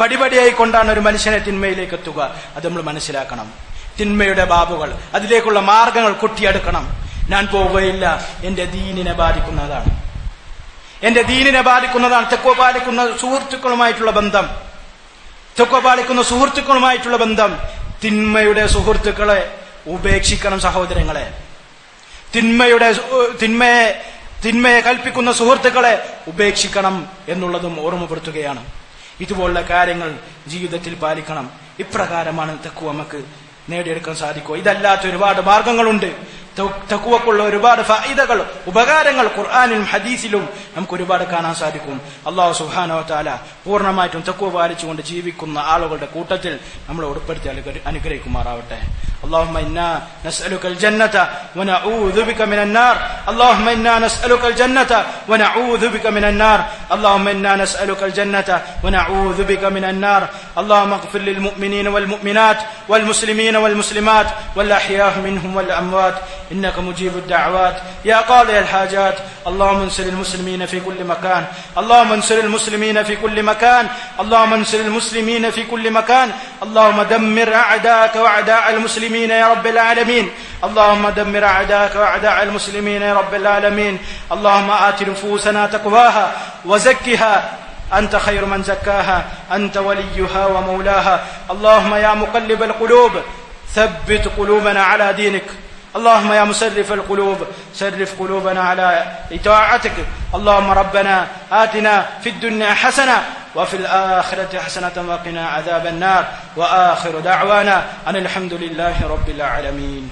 A: പടിപടിയായിക്കൊണ്ടാണ് ഒരു മനുഷ്യനെ തിന്മയിലേക്ക് എത്തുക അത് നമ്മൾ മനസ്സിലാക്കണം. തിന്മയുടെ ബാബുകൾ. അതിലേക്കുള്ള മാർഗങ്ങൾ കൊട്ടിയെടുക്കണം. ഞാൻ പോവുകയില്ല. എന്റെ ദീനിനെ ബാധിക്കുന്നതാണ്. എന്റെ ദീനിനെ ബാധിക്കുന്നതാണ് തെക്കോ പാലിക്കുന്ന സുഹൃത്തുക്കളുമായിട്ടുള്ള ബന്ധം. തെക്കോ പാലിക്കുന്ന സുഹൃത്തുക്കളുമായിട്ടുള്ള ബന്ധം. തിന്മയുടെ സുഹൃത്തുക്കളെ ഉപേക്ഷിക്കണം സഹോദരങ്ങളെ. തിന്മയുടെ തിന്മയെ തിന്മയെ കൽപ്പിക്കുന്ന സുഹൃത്തുക്കളെ ഉപേക്ഷിക്കണം എന്നുള്ളതും ഓർമ്മപ്പെടുത്തുകയാണ്. ഇതുപോലുള്ള കാര്യങ്ങൾ ജീവിതത്തിൽ പാലിക്കണം. ഇപ്രകാരമാണ് തെക്കു നമുക്ക് നേടിയെടുക്കാൻ സാധിക്കുക. ഇതല്ലാത്ത ഒരുപാട് മാർഗങ്ങളുണ്ട്. തക്കുവക്കുള്ള ഒരുപാട് ഫായിദകൾ ഉപകാരങ്ങൾ ഖുർആാനിലും ഹദീസിലും നമുക്ക് ഒരുപാട് കാണാൻ സാധിക്കും അള്ളാഹു സുഹാനോ താല പൂർണ്ണമായിട്ടും തക്കുവ പാലിച്ചുകൊണ്ട് ജീവിക്കുന്ന ആളുകളുടെ കൂട്ടത്തിൽ നമ്മളെ ഉൾപ്പെടുത്തി അനുഗ്ര- അനുഗ്രഹിക്കുമാറാവട്ടെ اللهم إنا نسألك الجنة ونعوذ بك من النار اللهم إنا نسألك الجنة ونعوذ بك من النار اللهم إنا نسألك الجنة ونعوذ بك من النار اللهم اغفر للمؤمنين والمؤمنات والمسلمين والمسلمات والأحياء منهم والأموات إنك مجيب الدعوات. يا قاضي الحاجات. اللهم انصر المسلمين في كل مكان. اللهم انصر المسلمين في كل مكان. اللهم انصر المسلمين في كل مكان. اللهم دمر أعداءك وأعداء المسلمين يا رب العالمين. اللهم دمر أعداءك وأعداء المسلمين يا رب العالمين. اللهم آت نفوسنا تقواها وزكها. أنت خير من زكاها. أنت وليها ومولاها. اللهم يا مقلب القلوب ثبت قلوبنا على دينك. اللهم يا مسرف القلوب سرف قلوبنا على إطاعتك. اللهم ربنا آتنا في الدنيا حسنة وفي الآخرة حسنة وقنا عذاب النار. وآخر دعوانا أن الحمد لله رب العالمين.